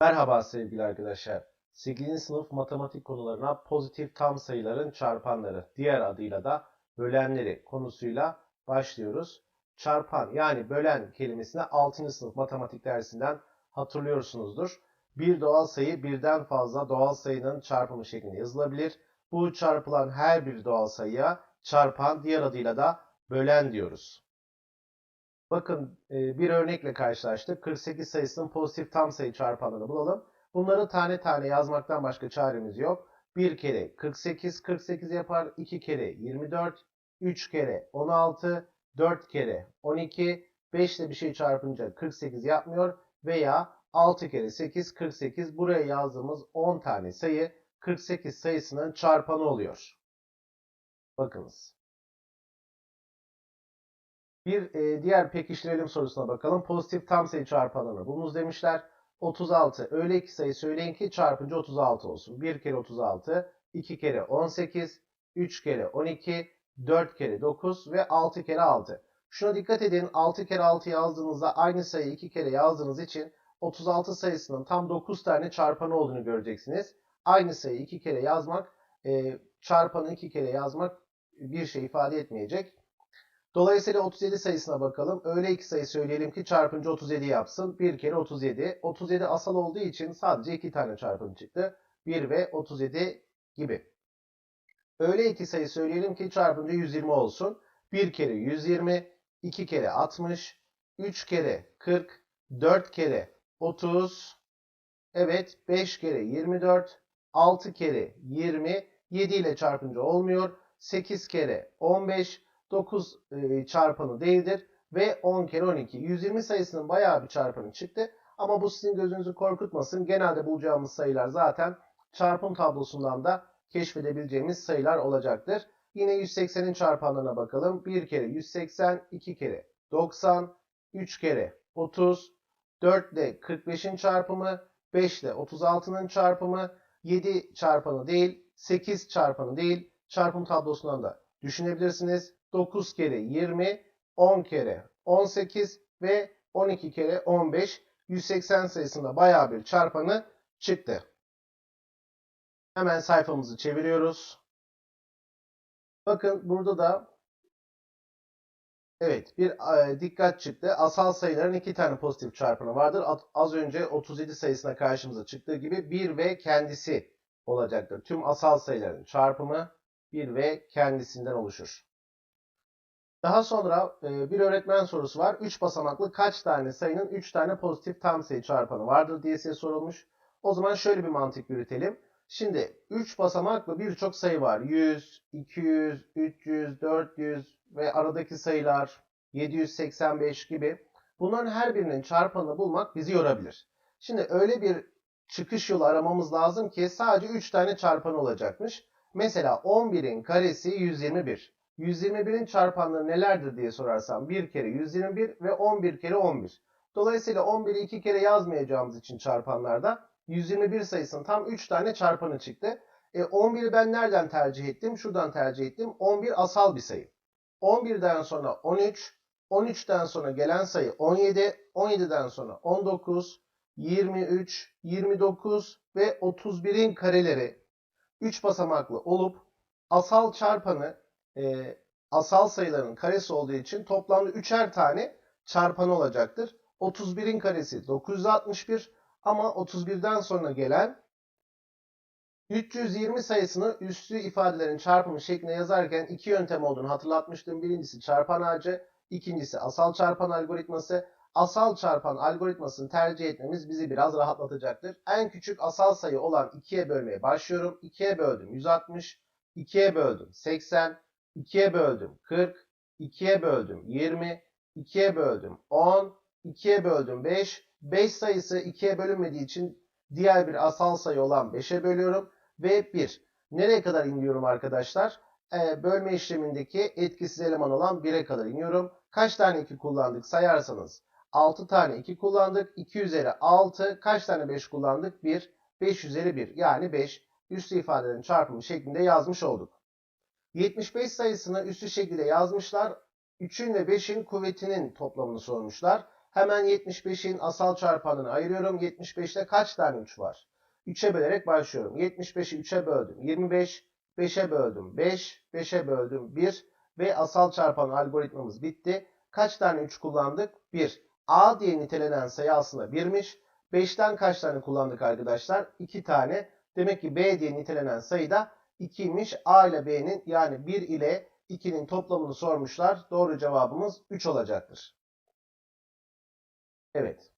Merhaba sevgili arkadaşlar. 8. sınıf matematik konularına pozitif tam sayıların çarpanları, diğer adıyla da bölenleri konusuyla başlıyoruz. Çarpan yani bölen kelimesini 6. sınıf matematik dersinden hatırlıyorsunuzdur. Bir doğal sayı birden fazla doğal sayının çarpımı şeklinde yazılabilir. Bu çarpılan her bir doğal sayıya çarpan, diğer adıyla da bölen diyoruz. Bakın e, bir örnekle karşılaştık. 48 sayısının pozitif tam sayı çarpanlarını bulalım. Bunları tane tane yazmaktan başka çaremiz yok. Bir kere 48 48 yapar. 2 kere 24, 3 kere 16, 4 kere 12, 5 ile bir şey çarpınca 48 yapmıyor veya 6 kere 8 48 buraya yazdığımız 10 tane sayı 48 sayısının çarpanı oluyor. Bakınız. Bir e, diğer pekiştirelim sorusuna bakalım. Pozitif tam sayı çarpanını bulunuz demişler. 36. Öyle iki sayı söyleyin ki çarpınca 36 olsun. 1 kere 36, 2 kere 18, 3 kere 12, 4 kere 9 ve 6 kere 6. Şuna dikkat edin. 6 kere 6 yazdığınızda aynı sayıyı 2 kere yazdığınız için 36 sayısının tam 9 tane çarpanı olduğunu göreceksiniz. Aynı sayıyı 2 kere yazmak, e, çarpanı 2 kere yazmak bir şey ifade etmeyecek. Dolayısıyla 37 sayısına bakalım. Öyle iki sayı söyleyelim ki çarpınca 37 yapsın. 1 kere 37. 37 asal olduğu için sadece 2 tane çarpım çıktı. 1 ve 37 gibi. Öyle iki sayı söyleyelim ki çarpınca 120 olsun. 1 kere 120, 2 kere 60, 3 kere 40, 4 kere 30, evet 5 kere 24, 6 kere 20, 7 ile çarpınca olmuyor. 8 kere 15, 9 e, çarpanı değildir ve 10 kere 12. 120 sayısının bayağı bir çarpanı çıktı. Ama bu sizin gözünüzü korkutmasın. Genelde bulacağımız sayılar zaten çarpım tablosundan da keşfedebileceğimiz sayılar olacaktır. Yine 180'in çarpanlarına bakalım. 1 kere 180, 2 kere 90, 3 kere 30, 4 ile 45'in çarpımı, 5 ile 36'nın çarpımı, 7 çarpanı değil, 8 çarpanı değil, çarpım tablosundan da düşünebilirsiniz. 9 kere 20, 10 kere 18 ve 12 kere 15. 180 sayısında bayağı bir çarpanı çıktı. Hemen sayfamızı çeviriyoruz. Bakın burada da evet bir e, dikkat çıktı. Asal sayıların iki tane pozitif çarpanı vardır. Az önce 37 sayısına karşımıza çıktığı gibi 1 ve kendisi olacaktır. Tüm asal sayıların çarpımı 1 ve kendisinden oluşur. Daha sonra e, bir öğretmen sorusu var. 3 basamaklı kaç tane sayının 3 tane pozitif tam sayı çarpanı vardır diye size sorulmuş. O zaman şöyle bir mantık yürütelim. Şimdi 3 basamaklı birçok sayı var. 100, 200, 300, 400 ve aradaki sayılar 785 gibi. Bunların her birinin çarpanını bulmak bizi yorabilir. Şimdi öyle bir çıkış yolu aramamız lazım ki sadece 3 tane çarpan olacakmış. Mesela 11'in karesi 121. 121'in çarpanları nelerdir diye sorarsam 1 kere 121 ve 11 kere 11. Dolayısıyla 11'i 2 kere yazmayacağımız için çarpanlarda 121 sayısının tam 3 tane çarpanı çıktı. E 11'i ben nereden tercih ettim? Şuradan tercih ettim. 11 asal bir sayı. 11'den sonra 13, 13'ten sonra gelen sayı 17, 17'den sonra 19, 23, 29 ve 31'in kareleri 3 basamaklı olup asal çarpanı e, asal sayıların karesi olduğu için toplamda üçer tane çarpanı olacaktır. 31'in karesi 961 ama 31'den sonra gelen 320 sayısını üstü ifadelerin çarpımı şeklinde yazarken iki yöntem olduğunu hatırlatmıştım. Birincisi çarpan ağacı, ikincisi asal çarpan algoritması. Asal çarpan algoritmasını tercih etmemiz bizi biraz rahatlatacaktır. En küçük asal sayı olan 2'ye bölmeye başlıyorum. 2'ye böldüm 160, 2'ye böldüm 80, 2'ye böldüm 40, 2'ye böldüm 20, 2'ye böldüm 10, 2'ye böldüm 5. 5 sayısı 2'ye bölünmediği için diğer bir asal sayı olan 5'e bölüyorum ve 1. Nereye kadar iniyorum arkadaşlar? Ee, bölme işlemindeki etkisiz eleman olan 1'e kadar iniyorum. Kaç tane 2 kullandık sayarsanız 6 tane 2 kullandık. 2 üzeri 6. Kaç tane 5 kullandık? 1. 5 üzeri 1 yani 5. Üstü ifadelerin çarpımı şeklinde yazmış olduk. 75 sayısını üstü şekilde yazmışlar. 3'ün ve 5'in kuvvetinin toplamını sormuşlar. Hemen 75'in asal çarpanını ayırıyorum. 75'te kaç tane 3 var? 3'e bölerek başlıyorum. 75'i 3'e böldüm. 25, 5'e böldüm. 5, 5'e böldüm. 1 ve asal çarpan algoritmamız bitti. Kaç tane 3 kullandık? 1. A diye nitelenen sayı aslında 1'miş. 5'ten kaç tane kullandık arkadaşlar? 2 tane. Demek ki B diye nitelenen sayı da 2'ymiş. A ile B'nin yani 1 ile 2'nin toplamını sormuşlar. Doğru cevabımız 3 olacaktır. Evet.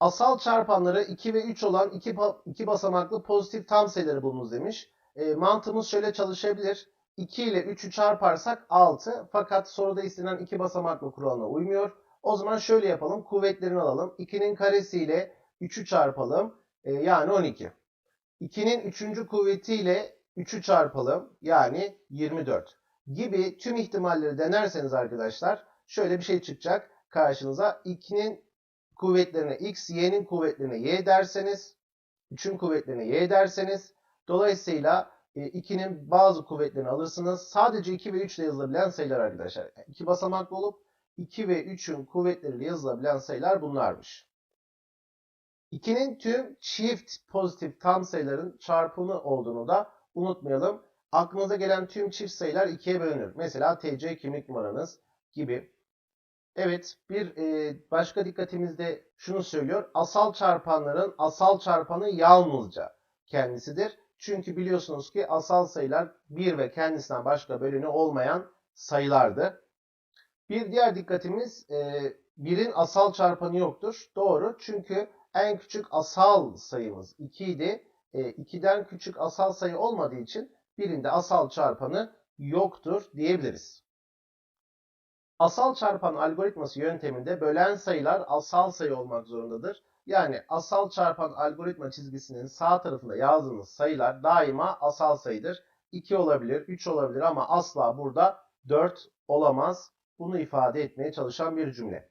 Asal çarpanları 2 ve 3 olan iki, ba- iki basamaklı pozitif tam sayıları bulunuz demiş. E, mantığımız şöyle çalışabilir. 2 ile 3'ü çarparsak 6 fakat soruda istenen iki basamaklı kuralına uymuyor. O zaman şöyle yapalım. Kuvvetlerini alalım. 2'nin karesi ile 3'ü çarpalım. E, yani 12. 2'nin 3. kuvvetiyle 3'ü çarpalım. Yani 24. Gibi tüm ihtimalleri denerseniz arkadaşlar şöyle bir şey çıkacak karşınıza. 2'nin kuvvetlerine x, y'nin kuvvetlerine y derseniz 3'ün kuvvetlerine y derseniz dolayısıyla 2'nin bazı kuvvetlerini alırsınız. Sadece 2 ve 3 ile yazılabilen sayılar arkadaşlar. 2 basamaklı olup 2 ve 3'ün kuvvetleriyle yazılabilen sayılar bunlarmış. 2'nin tüm çift pozitif tam sayıların çarpımı olduğunu da unutmayalım. Aklınıza gelen tüm çift sayılar 2'ye bölünür. Mesela TC kimlik numaranız gibi. Evet, bir e, başka dikkatimizde şunu söylüyor. Asal çarpanların asal çarpanı yalnızca kendisidir. Çünkü biliyorsunuz ki asal sayılar 1 ve kendisinden başka bölünü olmayan sayılardı. Bir diğer dikkatimiz e, 1'in asal çarpanı yoktur. Doğru. Çünkü en küçük asal sayımız 2 idi. E, 2'den küçük asal sayı olmadığı için birinde asal çarpanı yoktur diyebiliriz. Asal çarpan algoritması yönteminde bölen sayılar asal sayı olmak zorundadır. Yani asal çarpan algoritma çizgisinin sağ tarafında yazdığınız sayılar daima asal sayıdır. 2 olabilir, 3 olabilir ama asla burada 4 olamaz. Bunu ifade etmeye çalışan bir cümle.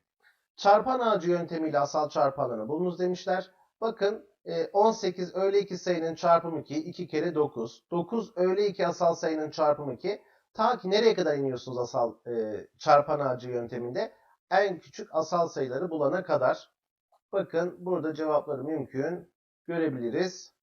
Çarpan ağacı yöntemiyle asal çarpanlarını bulunuz demişler. Bakın 18 öğle 2 sayının çarpımı 2, 2 kere 9. 9 öğle 2 asal sayının çarpımı 2. Ta ki nereye kadar iniyorsunuz asal e, çarpan ağacı yönteminde? En küçük asal sayıları bulana kadar. Bakın burada cevapları mümkün görebiliriz.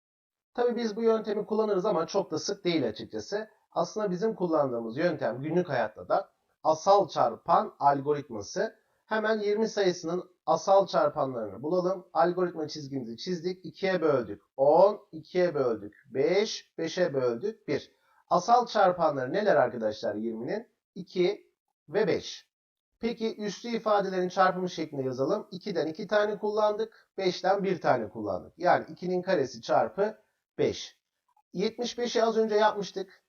Tabi biz bu yöntemi kullanırız ama çok da sık değil açıkçası. Aslında bizim kullandığımız yöntem günlük hayatta da asal çarpan algoritması. Hemen 20 sayısının asal çarpanlarını bulalım. Algoritma çizgimizi çizdik. 2'ye böldük 10, 2'ye böldük 5, 5'e böldük 1. Asal çarpanları neler arkadaşlar 20'nin? 2 ve 5. Peki üslü ifadelerin çarpımı şeklinde yazalım. 2'den 2 tane kullandık. 5'ten 1 tane kullandık. Yani 2'nin karesi çarpı 5. 75'i az önce yapmıştık.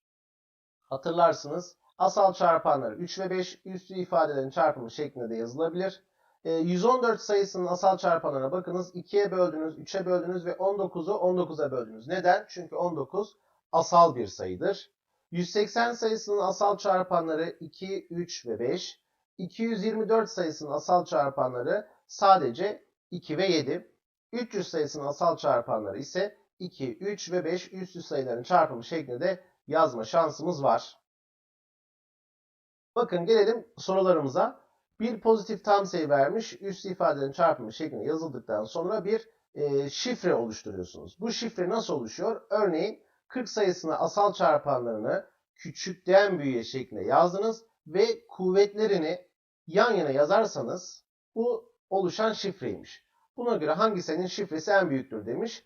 Hatırlarsınız. Asal çarpanları 3 ve 5 üslü ifadelerin çarpımı şeklinde de yazılabilir. 114 sayısının asal çarpanlarına bakınız. 2'ye böldünüz, 3'e böldünüz ve 19'u 19'a böldünüz. Neden? Çünkü 19 asal bir sayıdır. 180 sayısının asal çarpanları 2, 3 ve 5. 224 sayısının asal çarpanları sadece 2 ve 7. 300 sayısının asal çarpanları ise 2, 3 ve 5 üstü sayıların çarpımı şeklinde yazma şansımız var. Bakın gelelim sorularımıza. Bir pozitif tam sayı vermiş, üst ifadelerin çarpımı şeklinde yazıldıktan sonra bir e, şifre oluşturuyorsunuz. Bu şifre nasıl oluşuyor? Örneğin 40 sayısına asal çarpanlarını küçükten büyüğe şeklinde yazdınız ve kuvvetlerini yan yana yazarsanız bu oluşan şifreymiş. Buna göre hangisinin şifresi en büyüktür demiş.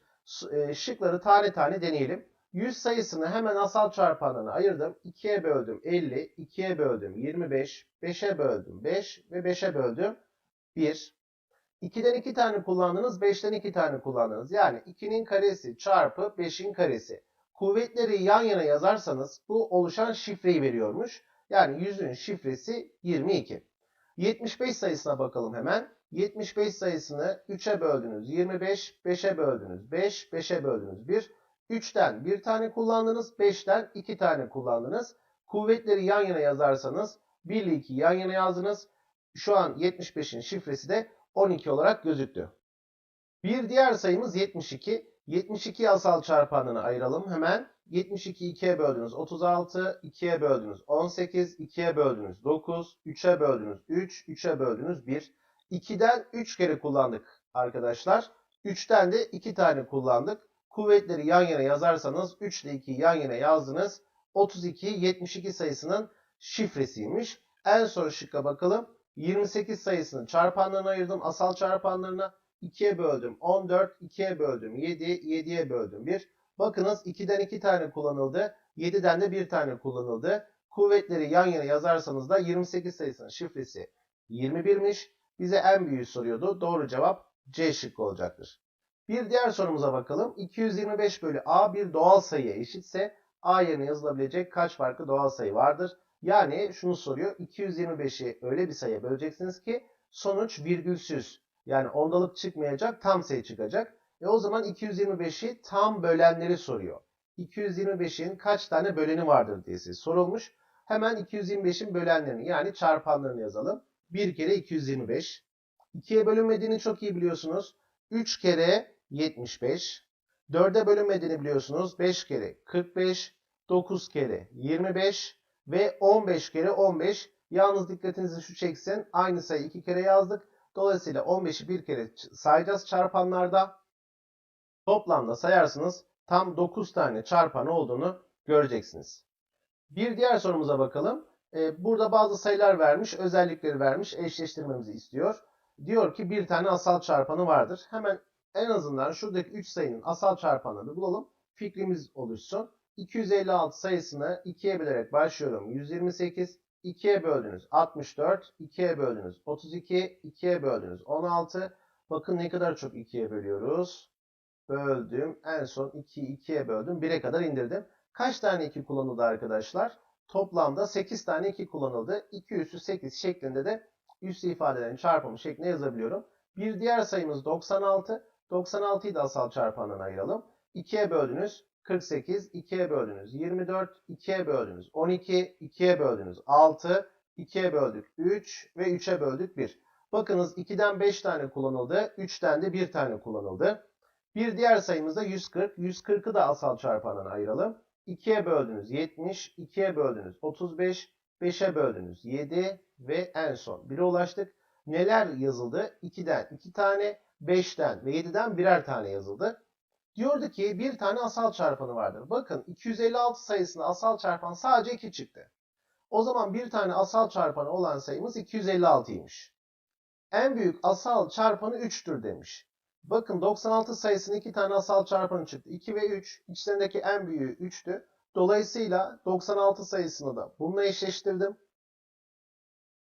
E, şıkları tane tane deneyelim. 100 sayısını hemen asal çarpanlarına ayırdım. 2'ye böldüm 50, 2'ye böldüm 25, 5'e böldüm 5 ve 5'e böldüm 1. 2'den 2 tane kullandınız, 5'ten 2 tane kullandınız. Yani 2'nin karesi çarpı 5'in karesi. Kuvvetleri yan yana yazarsanız bu oluşan şifreyi veriyormuş. Yani 100'ün şifresi 22. 75 sayısına bakalım hemen. 75 sayısını 3'e böldünüz 25, 5'e böldünüz 5, 5'e böldünüz 1. 3'ten 1 tane kullandınız, 5'ten 2 tane kullandınız. Kuvvetleri yan yana yazarsanız 1 ile 2 yan yana yazdınız. Şu an 75'in şifresi de 12 olarak gözüktü. Bir diğer sayımız 72. 72 asal çarpanını ayıralım hemen. 72 2'ye böldünüz 36, 2'ye böldünüz 18, 2'ye böldünüz 9, 3'e böldünüz 3, 3'e böldünüz 1. 2'den 3 kere kullandık arkadaşlar. 3'ten de 2 tane kullandık. Kuvvetleri yan yana yazarsanız 3 ile 2'yi yan yana yazdınız. 32 72 sayısının şifresiymiş. En son şıkka bakalım. 28 sayısının çarpanlarına ayırdım. Asal çarpanlarına 2'ye böldüm 14, 2'ye böldüm 7, 7'ye böldüm 1. Bakınız 2'den 2 tane kullanıldı. 7'den de 1 tane kullanıldı. Kuvvetleri yan yana yazarsanız da 28 sayısının şifresi 21'miş. Bize en büyüğü soruyordu. Doğru cevap C şıkkı olacaktır. Bir diğer sorumuza bakalım. 225 bölü A bir doğal sayıya eşitse A yerine yazılabilecek kaç farklı doğal sayı vardır? Yani şunu soruyor. 225'i öyle bir sayıya böleceksiniz ki sonuç virgülsüz. Yani ondalık çıkmayacak tam sayı çıkacak. E o zaman 225'i tam bölenleri soruyor. 225'in kaç tane böleni vardır diye size sorulmuş. Hemen 225'in bölenlerini yani çarpanlarını yazalım. 1 kere 225. 2'ye bölünmediğini çok iyi biliyorsunuz. 3 kere 75. 4'e bölünmediğini biliyorsunuz. 5 kere 45. 9 kere 25. Ve 15 kere 15. Yalnız dikkatinizi şu çeksin. Aynı sayı 2 kere yazdık. Dolayısıyla 15'i bir kere sayacağız çarpanlarda. Toplamda sayarsınız tam 9 tane çarpan olduğunu göreceksiniz. Bir diğer sorumuza bakalım. Ee, burada bazı sayılar vermiş, özellikleri vermiş, eşleştirmemizi istiyor. Diyor ki bir tane asal çarpanı vardır. Hemen en azından şuradaki 3 sayının asal çarpanını bulalım. Fikrimiz oluşsun. 256 sayısını 2'ye bölerek başlıyorum. 128, 2'ye böldünüz 64, 2'ye böldünüz 32, 2'ye böldünüz 16. Bakın ne kadar çok 2'ye bölüyoruz. Böldüm. En son 2'yi 2'ye böldüm. 1'e kadar indirdim. Kaç tane 2 kullanıldı arkadaşlar? Toplamda 8 tane 2 kullanıldı. 2 üssü 8 şeklinde de üssü ifadelerin çarpımı şeklinde yazabiliyorum. Bir diğer sayımız 96. 96'yı da asal çarpandan ayıralım. 2'ye böldünüz 48, 2'ye böldünüz 24, 2'ye böldünüz 12, 2'ye böldünüz 6, 2'ye böldük 3 ve 3'e böldük 1. Bakınız 2'den 5 tane kullanıldı, 3'ten de 1 tane kullanıldı. Bir diğer sayımız da 140. 140'ı da asal çarpandan ayıralım. 2'ye böldünüz 70, 2'ye böldünüz 35, 5'e böldünüz 7 ve en son 1'e ulaştık. Neler yazıldı? 2'den 2 tane, 5'ten ve 7'den birer tane yazıldı. Diyordu ki bir tane asal çarpanı vardır. Bakın 256 sayısında asal çarpan sadece 2 çıktı. O zaman bir tane asal çarpanı olan sayımız 256'ymış. En büyük asal çarpanı 3'tür demiş. Bakın 96 sayısının 2 tane asal çarpanı çıktı. 2 ve 3. İçlerindeki en büyüğü 3'tü. Dolayısıyla 96 sayısını da bununla eşleştirdim.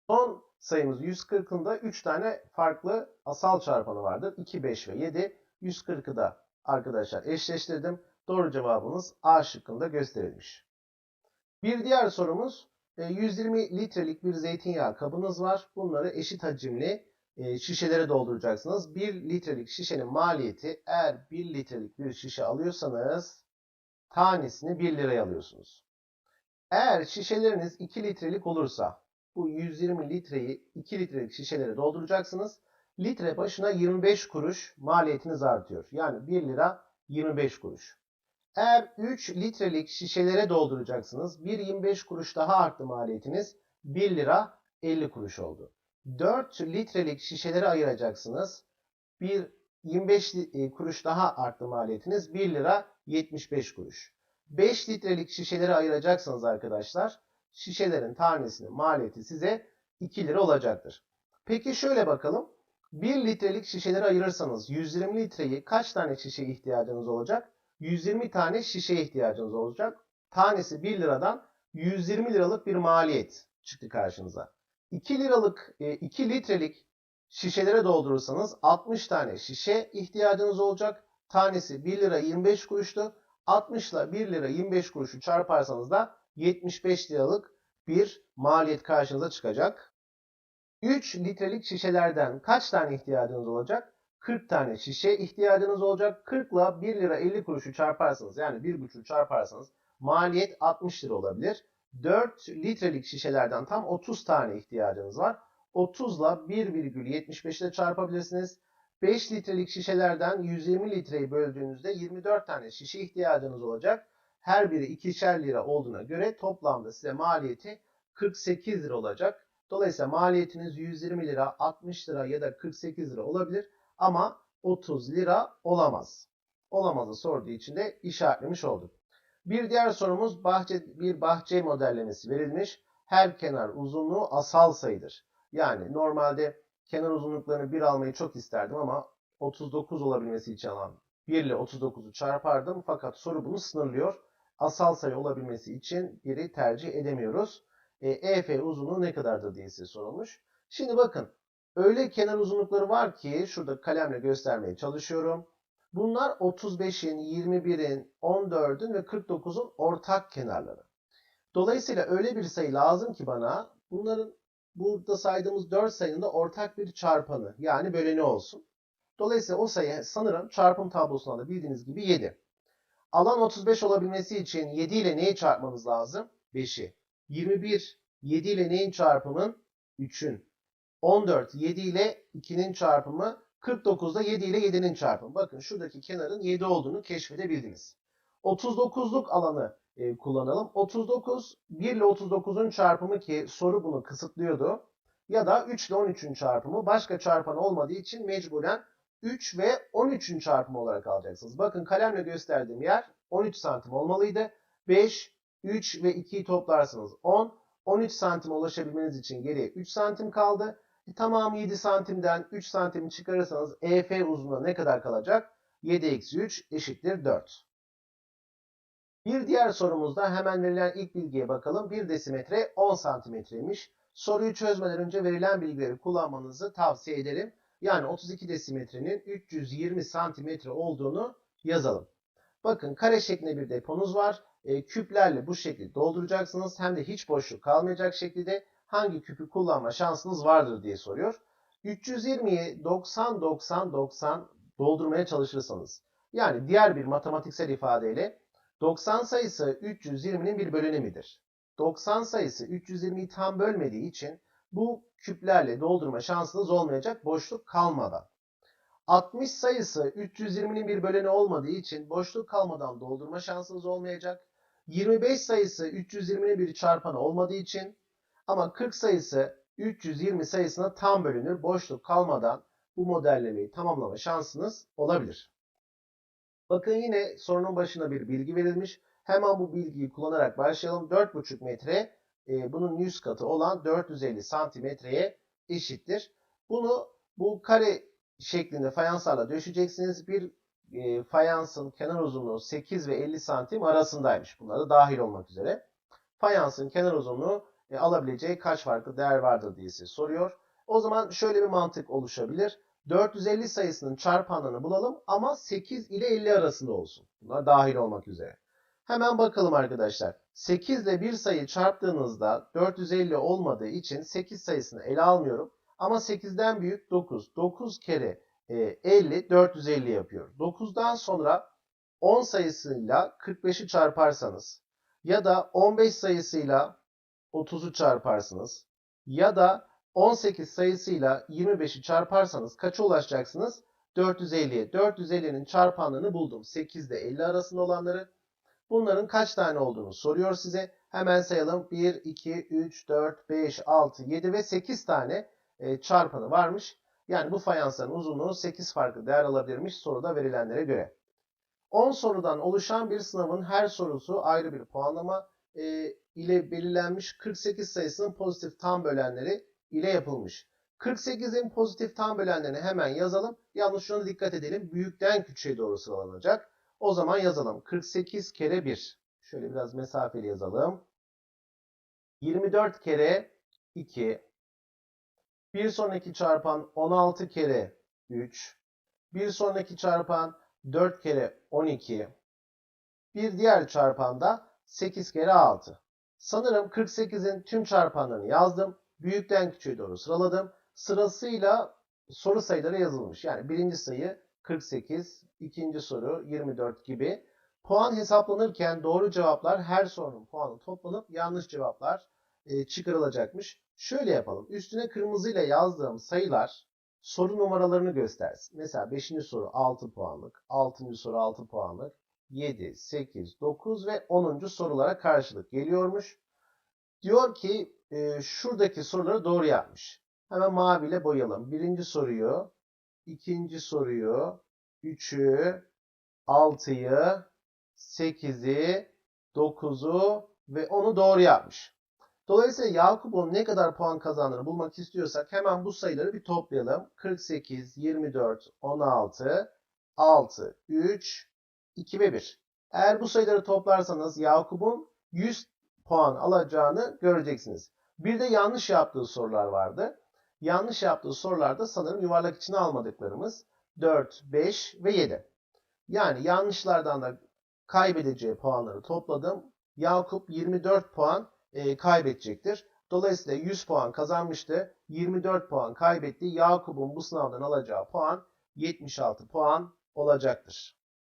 Son sayımız 140'ında 3 tane farklı asal çarpanı vardır. 2, 5 ve 7. 140'ı da arkadaşlar eşleştirdim. Doğru cevabımız A şıkkında gösterilmiş. Bir diğer sorumuz 120 e, litrelik bir zeytinyağı kabınız var. Bunları eşit hacimli e, şişelere dolduracaksınız. 1 litrelik şişenin maliyeti eğer 1 litrelik bir şişe alıyorsanız tanesini 1 liraya alıyorsunuz. Eğer şişeleriniz 2 litrelik olursa bu 120 litreyi 2 litrelik şişelere dolduracaksınız. Litre başına 25 kuruş maliyetiniz artıyor. Yani 1 lira 25 kuruş. Eğer 3 litrelik şişelere dolduracaksınız. 1.25 kuruş daha arttı maliyetiniz. 1 lira 50 kuruş oldu. 4 litrelik şişeleri ayıracaksınız. Bir 25 e, kuruş daha arttı maliyetiniz. 1 lira 75 kuruş. 5 litrelik şişeleri ayıracaksınız arkadaşlar. Şişelerin tanesinin maliyeti size 2 lira olacaktır. Peki şöyle bakalım. 1 litrelik şişeleri ayırırsanız 120 litreyi kaç tane şişe ihtiyacınız olacak? 120 tane şişeye ihtiyacınız olacak. Tanesi 1 liradan 120 liralık bir maliyet çıktı karşınıza. 2 liralık 2 e, litrelik şişelere doldurursanız 60 tane şişe ihtiyacınız olacak. Tanesi 1 lira 25 kuruştu. 60 ile 1 lira 25 kuruşu çarparsanız da 75 liralık bir maliyet karşınıza çıkacak. 3 litrelik şişelerden kaç tane ihtiyacınız olacak? 40 tane şişe ihtiyacınız olacak. 40 ile 1 lira 50 kuruşu çarparsanız yani 1,5 çarparsanız maliyet 60 lira olabilir. 4 litrelik şişelerden tam 30 tane ihtiyacınız var. 30 ile 1,75 ile çarpabilirsiniz. 5 litrelik şişelerden 120 litreyi böldüğünüzde 24 tane şişe ihtiyacınız olacak. Her biri 2'şer lira olduğuna göre toplamda size maliyeti 48 lira olacak. Dolayısıyla maliyetiniz 120 lira, 60 lira ya da 48 lira olabilir ama 30 lira olamaz. Olamazı sorduğu için de işaretlemiş olduk. Bir diğer sorumuz bahçe, bir bahçe modellemesi verilmiş. Her kenar uzunluğu asal sayıdır. Yani normalde kenar uzunluklarını 1 almayı çok isterdim ama 39 olabilmesi için alan 1 ile 39'u çarpardım. Fakat soru bunu sınırlıyor. Asal sayı olabilmesi için 1'i tercih edemiyoruz. E, EF uzunluğu ne kadardır diye size sorulmuş. Şimdi bakın öyle kenar uzunlukları var ki şurada kalemle göstermeye çalışıyorum. Bunlar 35'in, 21'in, 14'ün ve 49'un ortak kenarları. Dolayısıyla öyle bir sayı lazım ki bana bunların burada saydığımız 4 sayının da ortak bir çarpanı yani böleni olsun. Dolayısıyla o sayı sanırım çarpım tablosunda da bildiğiniz gibi 7. Alan 35 olabilmesi için 7 ile neyi çarpmamız lazım? 5'i. 21 7 ile neyin çarpımın? 3'ün. 14 7 ile 2'nin çarpımı. 49 da 7 ile 7'nin çarpımı. Bakın şuradaki kenarın 7 olduğunu keşfedebildiniz. 39'luk alanı e, kullanalım. 39 1 ile 39'un çarpımı ki soru bunu kısıtlıyordu. Ya da 3 ile 13'ün çarpımı başka çarpan olmadığı için mecburen 3 ve 13'ün çarpımı olarak alacaksınız. Bakın kalemle gösterdiğim yer 13 santim olmalıydı. 5, 3 ve 2'yi toplarsınız 10. 13 santime ulaşabilmeniz için geriye 3 santim kaldı. E, tamam 7 santimden 3 santimi çıkarırsanız EF uzunluğu ne kadar kalacak? 7 eksi 3 eşittir 4. Bir diğer sorumuzda hemen verilen ilk bilgiye bakalım. 1 desimetre 10 santimetreymiş. Soruyu çözmeden önce verilen bilgileri kullanmanızı tavsiye ederim. Yani 32 desimetrenin 320 santimetre olduğunu yazalım. Bakın kare şeklinde bir deponuz var. E, küplerle bu şekilde dolduracaksınız. Hem de hiç boşluk kalmayacak şekilde hangi küpü kullanma şansınız vardır diye soruyor. 320'yi 90 90 90 doldurmaya çalışırsanız yani diğer bir matematiksel ifadeyle 90 sayısı 320'nin bir bölünemidir. 90 sayısı 320'yi tam bölmediği için bu küplerle doldurma şansınız olmayacak boşluk kalmadan. 60 sayısı 320'nin bir böleni olmadığı için boşluk kalmadan doldurma şansınız olmayacak. 25 sayısı 320'nin bir çarpanı olmadığı için ama 40 sayısı 320 sayısına tam bölünür. Boşluk kalmadan bu modellemeyi tamamlama şansınız olabilir. Bakın yine sorunun başına bir bilgi verilmiş. Hemen bu bilgiyi kullanarak başlayalım. 4,5 metre e, bunun 100 katı olan 450 santimetreye eşittir. Bunu bu kare şeklinde fayanslarla döşeceksiniz. Bir e, fayansın kenar uzunluğu 8 ve 50 santim arasındaymış. Bunlar da dahil olmak üzere. Fayansın kenar uzunluğu e, alabileceği kaç farklı değer vardır diye size soruyor. O zaman şöyle bir mantık oluşabilir. 450 sayısının çarpanlarını bulalım ama 8 ile 50 arasında olsun. Bunlar dahil olmak üzere. Hemen bakalım arkadaşlar. 8 ile bir sayı çarptığınızda 450 olmadığı için 8 sayısını ele almıyorum. Ama 8'den büyük 9. 9 kere 50 450 yapıyor. 9'dan sonra 10 sayısıyla 45'i çarparsanız ya da 15 sayısıyla 30'u çarparsınız ya da 18 sayısıyla 25'i çarparsanız kaça ulaşacaksınız? 450'ye. 450'nin çarpanlarını buldum. 8 ile 50 arasında olanları. Bunların kaç tane olduğunu soruyor size. Hemen sayalım. 1, 2, 3, 4, 5, 6, 7 ve 8 tane e, çarpanı varmış. Yani bu fayansların uzunluğu 8 farklı değer alabilirmiş soruda verilenlere göre. 10 sorudan oluşan bir sınavın her sorusu ayrı bir puanlama e, ile belirlenmiş 48 sayısının pozitif tam bölenleri ile yapılmış. 48'in pozitif tam bölenlerini hemen yazalım. Yalnız şuna dikkat edelim. Büyükten küçüğe doğru sıralanacak. O zaman yazalım. 48 kere 1. Şöyle biraz mesafeli yazalım. 24 kere 2. Bir sonraki çarpan 16 kere 3. Bir sonraki çarpan 4 kere 12. Bir diğer çarpan da 8 kere 6. Sanırım 48'in tüm çarpanlarını yazdım. Büyükten küçüğe doğru sıraladım. Sırasıyla soru sayıları yazılmış. Yani birinci sayı 48, ikinci soru 24 gibi. Puan hesaplanırken doğru cevaplar her sorunun puanı toplanıp yanlış cevaplar e, çıkarılacakmış. Şöyle yapalım. Üstüne kırmızıyla yazdığım sayılar soru numaralarını göstersin. Mesela 5. soru 6 puanlık, 6. soru 6 puanlık, 7, 8, 9 ve 10. sorulara karşılık geliyormuş. Diyor ki e, şuradaki soruları doğru yapmış. Hemen maviyle boyayalım. Birinci soruyu, ikinci soruyu, üçü, altıyı, sekizi, dokuzu ve onu doğru yapmış. Dolayısıyla Yakup'un ne kadar puan kazandığını bulmak istiyorsak hemen bu sayıları bir toplayalım. 48, 24, 16, 6, 3, 2 ve 1. Eğer bu sayıları toplarsanız Yakup'un 100 puan alacağını göreceksiniz. Bir de yanlış yaptığı sorular vardı. Yanlış yaptığı sorularda sanırım yuvarlak içine almadıklarımız 4, 5 ve 7. Yani yanlışlardan da kaybedeceği puanları topladım. Yakup 24 puan e, kaybedecektir. Dolayısıyla 100 puan kazanmıştı. 24 puan kaybetti. Yakup'un bu sınavdan alacağı puan 76 puan olacaktır.